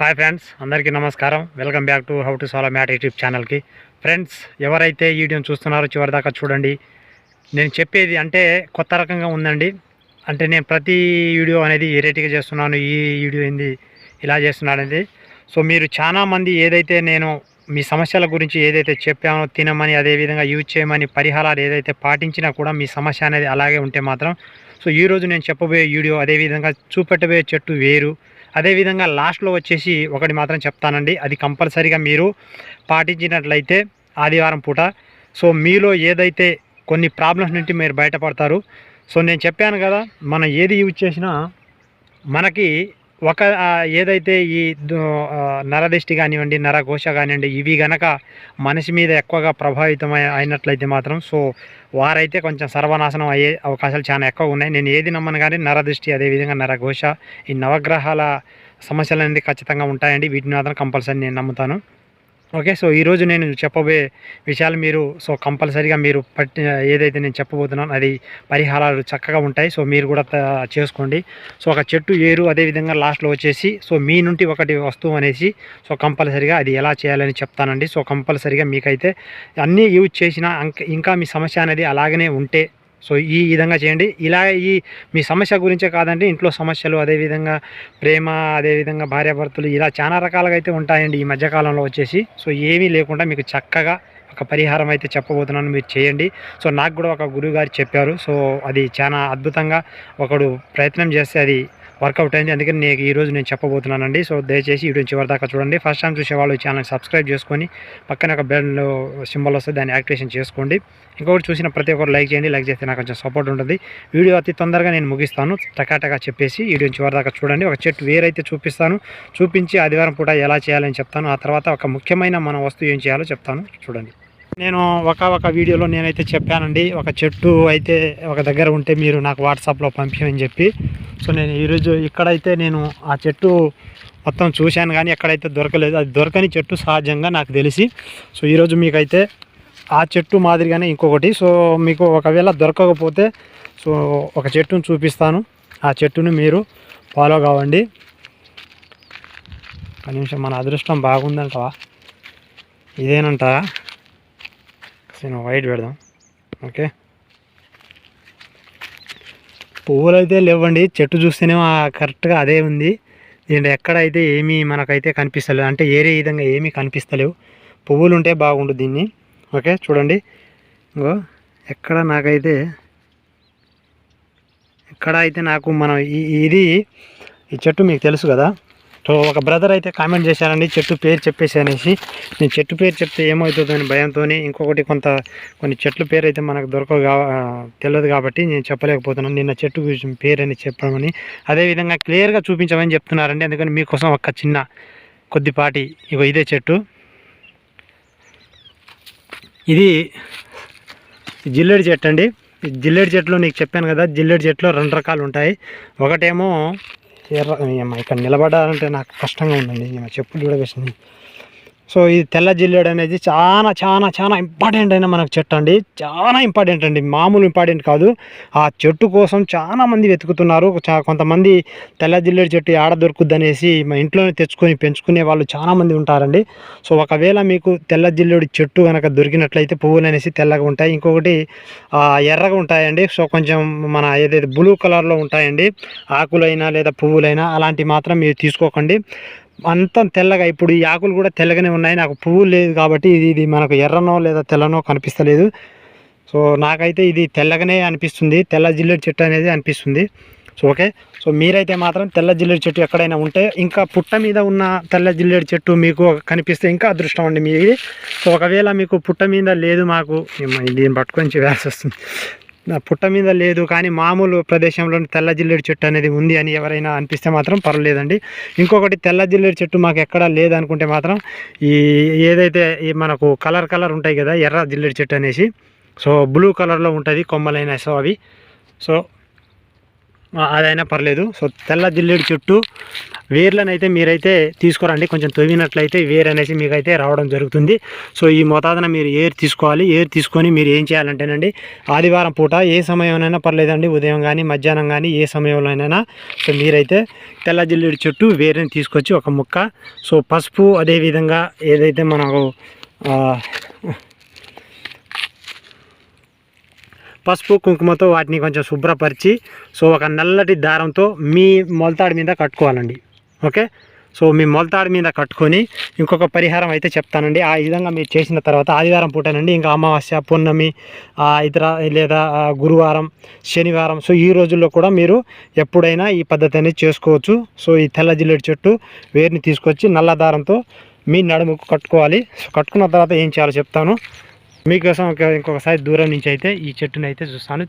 Hi friends అందరికీ నమస్కారం. Welcome back to how to సాలో మ్యాట్ యూట్యూబ్ ఛానల్కి ఫ్రెండ్స్ ఎవరైతే ఈ వీడియోని చూస్తున్నారో చివరిదాకా చూడండి. నేను చెప్పేది అంటే కొత్త రకంగా ఉందండి. అంటే నేను ప్రతి వీడియో అనేది వెరైటీగా చేస్తున్నాను ఈ వీడియో ఏంది ఇలా చేస్తున్నాడనేది. సో మీరు చాలా మంది ఏదైతే నేను మీ సమస్యల గురించి ఏదైతే చెప్పానో తినమని అదేవిధంగా యూజ్ చేయమని పరిహారాలు ఏదైతే పాటించినా కూడా మీ సమస్య అనేది అలాగే ఉంటే మాత్రం. సో ఈరోజు నేను చెప్పబోయే వీడియో అదేవిధంగా చూపెట్టబోయే చెట్టు వేరు. అదేవిధంగా లాస్ట్లో వచ్చేసి ఒకటి మాత్రం చెప్తానండి. అది కంపల్సరీగా మీరు పాటించినట్లయితే ఆదివారం పూట. సో మీలో ఏదైతే కొన్ని ప్రాబ్లమ్స్ నుండి మీరు బయటపడతారు. సో నేను చెప్పాను కదా మనం ఏది యూజ్ చేసినా మనకి ఒక ఏదైతే ఈ దు- నరదిష్టి కానివ్వండి నరఘోష కానివ్వండి ఇవి గనక మనిషి మీద ఎక్కువగా ప్రభావితం అయినట్లయితే మాత్రం సో వారైతే కొంచెం సర్వనాశనం అయ్యే అవకాశాలు చాలా ఎక్కువ ఉన్నాయి. నేను ఏది నమ్మను కానీ నరదృష్టి అదేవిధంగా నరఘోష ఈ నవగ్రహాల సమస్యలు అనేది ఖచ్చితంగా ఉంటాయండి. వీటిని మాత్రం కంపల్సరీ నేను నమ్ముతాను. ఓకే సో ఈరోజు నేను చెప్పబోయే విషయాలు మీరు సో కంపల్సరీగా మీరు పట్టి ఏదైతే నేను చెప్పబోతున్నాను అది పరిహారాలు చక్కగా ఉంటాయి. సో మీరు కూడా చేసుకోండి. సో ఒక చెట్టు ఏరు అదేవిధంగా లాస్ట్లో వచ్చేసి సో మీ నుండి ఒకటి వస్తువు అనేసి సో కంపల్సరీగా అది ఎలా చేయాలని చెప్తానండి. సో కంపల్సరీగా మీకైతే అన్నీ యూజ్ చేసిన ఇంకా మీ సమస్య అనేది అలాగనే ఉంటే సో ఈ విధంగా చేయండి. ఇలా ఈ మీ సమస్య గురించే కాదండి ఇంట్లో సమస్యలు అదేవిధంగా ప్రేమ అదేవిధంగా భార్యాభర్తలు ఇలా చాలా రకాలుగా అయితే ఉంటాయండి ఈ మధ్యకాలంలో వచ్చేసి. సో ఏమీ లేకుండా మీకు చక్కగా ఒక పరిహారం అయితే చెప్పబోతున్నాను మీరు చేయండి. సో నాకు కూడా ఒక గురువు గారు చెప్పారు. సో అది చాలా అద్భుతంగా ఒకడు ప్రయత్నం చేస్తే అది వర్కౌట్ అయింది. అందుకని నేను ఈరోజు నేను చెప్పబోతున్నానండి. సో దయచేసి వీడియో చివరి దాకా చూడండి. ఫస్ట్ టైం చూసే వాళ్ళు ఛానల్ సబ్స్క్రైబ్ చేసుకొని పక్కన ఒక బెల్ సింబల్ వస్తే దాన్ని యాక్టివేషన్ చేసుకోండి. ఇంకొకటి చూసిన ప్రతి ఒక్కరు లైక్ చేయండి. లైక్ చేస్తే నాకు కొంచెం సపోర్ట్ ఉంటుంది. వీడియో అతి తొందరగా నేను ముగిస్తాను. టకాటకా చెప్పేసి వీడియో చివరి దాకా చూడండి. ఒక చెట్టు వేరైతే చూపిస్తాను. చూపించి ఆదివారం పూట ఎలా చేయాలని చెప్తాను. ఆ తర్వాత ఒక ముఖ్యమైన మన వస్తువు ఏం చేయాలో చెప్తాను. చూడండి. నేను ఒక ఒక వీడియోలో నేనైతే చెప్పానండి. ఒక చెట్టు అయితే ఒక దగ్గర ఉంటే మీరు నాకు వాట్సాప్లో పంపించమని చెప్పి. సో నేను ఈరోజు ఇక్కడైతే నేను ఆ చెట్టు మొత్తం చూశాను కానీ ఎక్కడైతే దొరకలేదు. అది దొరకని చెట్టు సహజంగా నాకు తెలిసి. సో ఈరోజు మీకైతే ఆ చెట్టు మాదిరిగానే ఇంకొకటి. సో మీకు ఒకవేళ దొరకకపోతే సో ఒక చెట్టును చూపిస్తాను. ఆ చెట్టును మీరు ఫాలో కావండి. ఒక నిమిషం మన అదృష్టం బాగుందంటవా? ఇదేనంటారా? నేను వైట్ పెడదాం ఓకే పువ్వులు అయితే లేవండి. చెట్టు చూస్తేనే కరెక్ట్గా అదే ఉంది. దీంట్లో ఎక్కడైతే ఏమీ మనకైతే కనిపిస్తలేదు. అంటే ఏరే విధంగా ఏమీ కనిపిస్తలేవు. పువ్వులు ఉంటే బాగుండు దీన్ని. ఓకే చూడండి. ఇంకో ఎక్కడ నాకైతే ఎక్కడ అయితే నాకు మనం ఇది ఈ చెట్టు మీకు తెలుసు కదా? సో ఒక బ్రదర్ అయితే కామెంట్ చేశారండి చెట్టు పేరు చెప్పేసి అనేసి నేను చెట్టు పేరు చెప్తే ఏమవుతుందని భయంతో ఇంకొకటి కొంత కొన్ని చెట్ల పేరు అయితే మనకు దొరకవు కా తెలియదు కాబట్టి నేను చెప్పలేకపోతున్నాను. నిన్న చెట్టు పేరు అని చెప్పమని. అదేవిధంగా క్లియర్గా చూపించమని చెప్తున్నారండి. అందుకని మీకోసం ఒక చిన్న కొద్దిపాటి ఇగో ఇదే చెట్టు. ఇది జిల్లెడి చెట్టు అండి. ఈ చెట్లు నీకు చెప్పాను కదా జిల్లెడి చెట్లు రెండు రకాలు ఉంటాయి. ఒకటేమో ఎర్ర ఇక్కడ నిలబడాలంటే నాకు కష్టంగా ఉందండి. చెప్పులు కూడా వేసింది సో ఈ తెల్ల జిల్లేడు అనేది చాలా చాలా చాలా ఇంపార్టెంట్ అయిన మనకు చెట్టు అండి. చాలా ఇంపార్టెంట్ అండి. మామూలు ఇంపార్టెంట్ కాదు. ఆ చెట్టు కోసం చాలా మంది వెతుకుతున్నారు. చా- కొంతమంది తెల్ల జిల్లేడు చెట్టు ఆడ దొరుకుద్ది అనేసి మా ఇంట్లోనే తెచ్చుకొని పెంచుకునే వాళ్ళు చాలామంది ఉంటారండి. సో ఒకవేళ మీకు తెల్ల జిల్లేడు చెట్టు కనుక దొరికినట్లయితే పువ్వులు అనేసి తెల్లగా ఉంటాయి. ఇంకొకటి ఎర్రగా ఉంటాయండి. సో కొంచెం మన ఏదైతే బ్లూ కలర్లో ఉంటాయండి ఆకులైనా లేదా పువ్వులైనా అలాంటివి మాత్రం మీరు తీసుకోకండి. అంతా తెల్లగా ఇప్పుడు ఈ ఆకులు కూడా తెల్లగానే ఉన్నాయి. నాకు పువ్వు లేదు కాబట్టి ఇది ఇది మనకు ఎర్రనో లేదా తెల్లనో కనిపిస్తలేదు. సో నాకైతే ఇది తెల్లగానే అనిపిస్తుంది. తెల్ల జిల్లేడు చెట్టు అనేది అనిపిస్తుంది. So okay. సో మీరైతే మాత్రం తెల్ల జిల్లేడు చెట్టు ఎక్కడైనా ఉంటే ఇంకా పుట్ట మీద ఉన్న తెల్ల జిల్లేడు చెట్టు మీకు కనిపిస్తే ఇంకా అదృష్టం అండి మీది. సో ఒకవేళ మీకు పుట్ట మీద లేదు మాకు దీన్ని పట్టుకొని చేయాల్సి వస్తుంది. పుట్ట మీద లేదు కానీ మామూలు ప్రదేశంలో తెల్ల జిల్లేడు చెట్టు అనేది ఉంది అని ఎవరైనా అనిపిస్తే మాత్రం పర్వాలేదండి. ఇంకొకటి తెల్ల జిల్లేడు చెట్టు మాకు ఎక్కడా లేదనుకుంటే మాత్రం ఈ ఏదైతే ఈ మనకు కలర్ కలర్ ఉంటాయి కదా ఎర్ర జిల్లేడు చెట్టు అనేసి సో బ్లూ కలర్లో ఉంటుంది కొమ్మలైన సో అవి. సో అదైనా పర్లేదు. సో తెల్ల జిల్లేడు చెట్టు వేర్లను అయితే మీరైతే తీసుకురండి. కొంచెం తవ్వినట్లయితే వేరు అనేసి మీకైతే రావడం జరుగుతుంది. సో ఈ మోతాదున మీరు ఏర్ తీసుకోవాలి. ఏర్ తీసుకొని మీరు ఏం చేయాలంటేనండి ఆదివారం పూట ఏ సమయంలోనైనా పర్లేదండి. ఉదయం కానీ మధ్యాహ్నం కానీ ఏ సమయంలోనైనా సో మీరైతే తెల్ల జిల్లేడు చెట్టు వేరుని తీసుకొచ్చి ఒక ముక్క సో పసుపు అదేవిధంగా ఏదైతే మనకు ఆ, పసుపు కుంకుమతో వాటిని కొంచెం శుభ్రపరిచి సో ఒక నల్లటి దారంతో మీ మొలతాడి మీద కట్టుకోవాలండి. ఓకే? సో మీ మొలతాడి మీద కట్టుకొని ఇంకొక పరిహారం అయితే చెప్తానండి. ఆ విధంగా మీరు చేసిన తర్వాత ఆదివారం పూటనండి. ఇంకా అమావాస్య పూర్ణమి ఆ, ఇతర లేదా గురువారం శనివారం సో ఈ రోజుల్లో కూడా మీరు ఎప్పుడైనా ఈ పద్ధతి అనేది చేసుకోవచ్చు. సో ఈ తెల్ల జిల్లెడు చెట్టు వేరుని తీసుకొచ్చి నల్ల దారంతో మీ నడుముకు కట్టుకోవాలి. సో కట్టుకున్న తర్వాత ఏం చేయాలో చెప్తాను. మీకోసం ఒక- ఇంకొకసారి దూరం నుంచి అయితే ఈ చెట్టును అయితే చూస్తాను.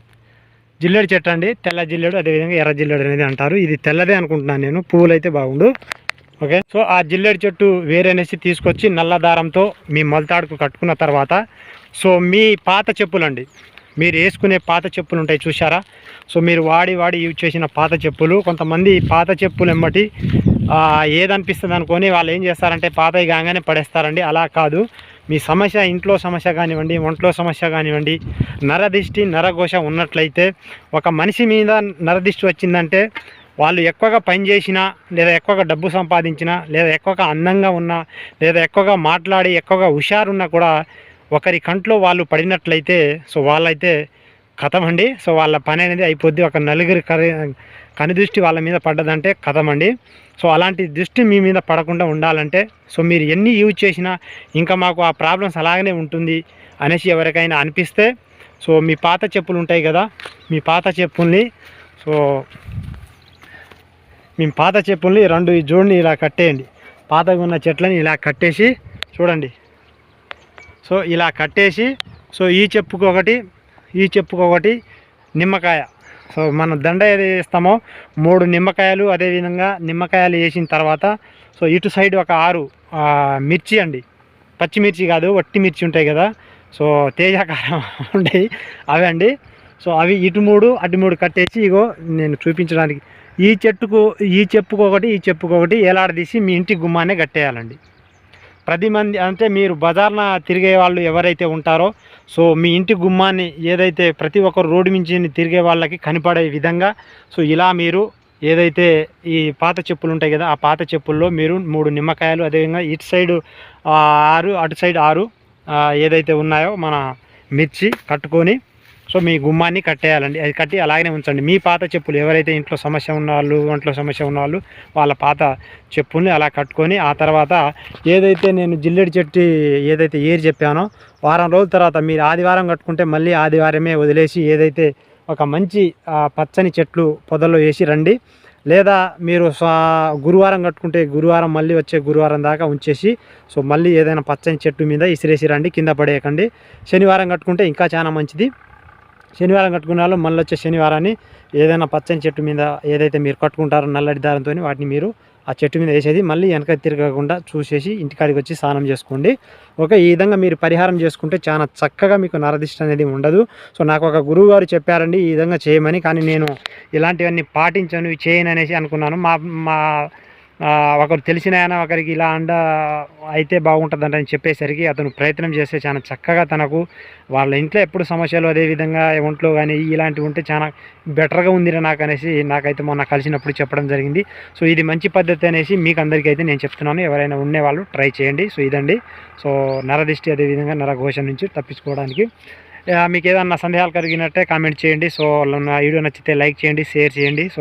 జిల్లేడు చెట్టు అండి. తెల్ల జిల్లేడు అదేవిధంగా ఎర్ర జిల్లేడు అనేది అంటారు. ఇది తెల్లదే అనుకుంటున్నాను నేను. పువ్వులు అయితే బాగుండు. ఓకే? సో ఆ జిల్లేడు చెట్టు వేరేనేసి తీసుకొచ్చి నల్ల దారంతో మీ మొలతాడుకు కట్టుకున్న తర్వాత సో మీ పాత చెప్పులండి. మీరు వేసుకునే పాత చెప్పులు ఉంటాయి చూసారా సో మీరు వాడి వాడి యూజ్ చేసిన పాత చెప్పులు. కొంతమంది పాత చెప్పులు ఎమ్మటి ఏదనిపిస్తుంది అనుకొని వాళ్ళు ఏం చేస్తారంటే పాతవి కాగానే పడేస్తారండి. అలా కాదు. మీ సమస్య ఇంట్లో సమస్య కానివ్వండి ఒంట్లో సమస్య కానివ్వండి నరదిష్టి నరఘోష ఉన్నట్లయితే ఒక మనిషి మీద నరదిష్టి వచ్చిందంటే వాళ్ళు ఎక్కువగా పని చేసినా లేదా ఎక్కువగా డబ్బు సంపాదించినా లేదా ఎక్కువగా అందంగా ఉన్నా లేదా ఎక్కువగా మాట్లాడి ఎక్కువగా హుషారున్నా కూడా ఒకరి కంట్లో వాళ్ళు పడినట్లయితే సో వాళ్ళైతే కథమండి. సో వాళ్ళ పని అనేది అయిపోద్ది. ఒక నలుగురి కరి కని దృష్టి వాళ్ళ మీద పడ్డదంటే కథమండి. సో అలాంటి దృష్టి మీ మీద పడకుండా ఉండాలంటే సో మీరు ఎన్ని యూజ్ చేసినా ఇంకా మాకు ఆ ప్రాబ్లమ్స్ అలాగనే ఉంటుంది అనేసి ఎవరికైనా అనిపిస్తే సో మీ పాత చెప్పులు ఉంటాయి కదా మీ పాత చెప్పుల్ని సో మీ పాత చెప్పుల్ని రెండు ఈ జోడిని ఇలా కట్టేయండి. పాతగా ఉన్న చెట్లని ఇలా కట్టేసి చూడండి. సో ఇలా కట్టేసి సో ఈ చెప్పుకు ఒకటి ఈ చెప్పుకు ఒకటి నిమ్మకాయ. సో మనం దండ ఏది వేస్తామో మూడు నిమ్మకాయలు అదేవిధంగా నిమ్మకాయలు వేసిన తర్వాత సో ఇటు సైడ్ ఒక ఆరు మిర్చి అండి. పచ్చిమిర్చి కాదు వట్టి మిర్చి ఉంటాయి కదా. సో తేజాకారం ఉంటాయి. అవి అండి. సో అవి ఇటు మూడు అటు మూడు కట్టేసి ఇగో నేను చూపించడానికి. ఈ చెట్టుకు ఈ చెప్పుకు ఒకటి ఈ చెప్పుకు ఒకటి ఏలాడదీసి మీ ఇంటి గుమ్మానే కట్టేయాలండి. ప్రతి మంది అంటే మీరు బజార్న తిరిగే వాళ్ళు ఎవరైతే ఉంటారో సో మీ ఇంటి గుమ్మాన్ని ఏదైతే ప్రతి ఒక్కరు రోడ్డు మించి తిరిగే వాళ్ళకి కనపడే విధంగా సో ఇలా మీరు ఏదైతే ఈ పాత చెప్పులు ఉంటాయి కదా ఆ పాత చెప్పుల్లో మీరు మూడు నిమ్మకాయలు అదేవిధంగా ఇటు సైడు ఆరు అటు సైడ్ ఆరు ఏదైతే ఉన్నాయో మన మిర్చి కట్టుకొని సో మీ గుమ్మాన్ని కట్టేయాలండి. అది కట్టి అలాగనే ఉంచండి. మీ పాత చెప్పులు ఎవరైతే ఇంట్లో సమస్య ఉన్న వాళ్ళు ఒంట్లో సమస్య ఉన్న వాళ్ళు వాళ్ళ పాత చెప్పుల్ని అలా కట్టుకొని ఆ తర్వాత ఏదైతే నేను జిల్లెడి చెట్టు ఏదైతే ఏరి చెప్పానో వారం రోజుల తర్వాత మీరు ఆదివారం కట్టుకుంటే మళ్ళీ ఆదివారమే వదిలేసి ఏదైతే ఒక మంచి పచ్చని చెట్లు పొదల్లో వేసి రండి. లేదా మీరు గురువారం కట్టుకుంటే గురువారం మళ్ళీ వచ్చే గురువారం దాకా ఉంచేసి సో మళ్ళీ ఏదైనా పచ్చని చెట్టు మీద ఇసిరేసి రండి కింద పడేయకండి. శనివారం కట్టుకుంటే ఇంకా చాలా మంచిది. శనివారం కట్టుకున్న వాళ్ళు మళ్ళీ వచ్చే శనివారాన్ని ఏదైనా పచ్చని చెట్టు మీద ఏదైతే మీరు కట్టుకుంటారో నల్లటి దారంతో వాటిని మీరు ఆ చెట్టు మీద వేసేది మళ్ళీ వెనక తిరగకుండా చూసేసి ఇంటికాడికి వచ్చి స్నానం చేసుకోండి. ఓకే ఈ విధంగా మీరు పరిహారం చేసుకుంటే చాలా చక్కగా మీకు నరదిష్ట అనేది ఉండదు. సో నాకు ఒక గురువు గారు చెప్పారండి ఈ విధంగా చేయమని కానీ నేను ఇలాంటివన్నీ పాటించను చేయను అనేసి అనుకున్నాను. మా మా ఒకరు తెలిసిన ఆయన ఒకరికి ఇలా అండ అయితే బాగుంటుందంట అని చెప్పేసరికి అతను ప్రయత్నం చేస్తే చాలా చక్కగా తనకు వాళ్ళ ఇంట్లో ఎప్పుడు సమస్యలు అదేవిధంగా ఒంట్లో కానీ ఇలాంటివి ఉంటే చాలా బెటర్గా ఉంది నాకు అనేసి నాకైతే మొన్న కలిసినప్పుడు చెప్పడం జరిగింది. సో ఇది మంచి పద్ధతి అనేసి మీకు అందరికీ అయితే నేను చెప్తున్నాను. ఎవరైనా ఉండేవాళ్ళు ట్రై చేయండి. సో ఇదండి. సో నరదిష్టి అదేవిధంగా నరఘోష నుంచి తప్పించుకోవడానికి. మీకు ఏదన్నా సందేహాలు కలిగినట్టే కామెంట్ చేయండి. సో నా వీడియో నచ్చితే లైక్ చేయండి షేర్ చేయండి. సో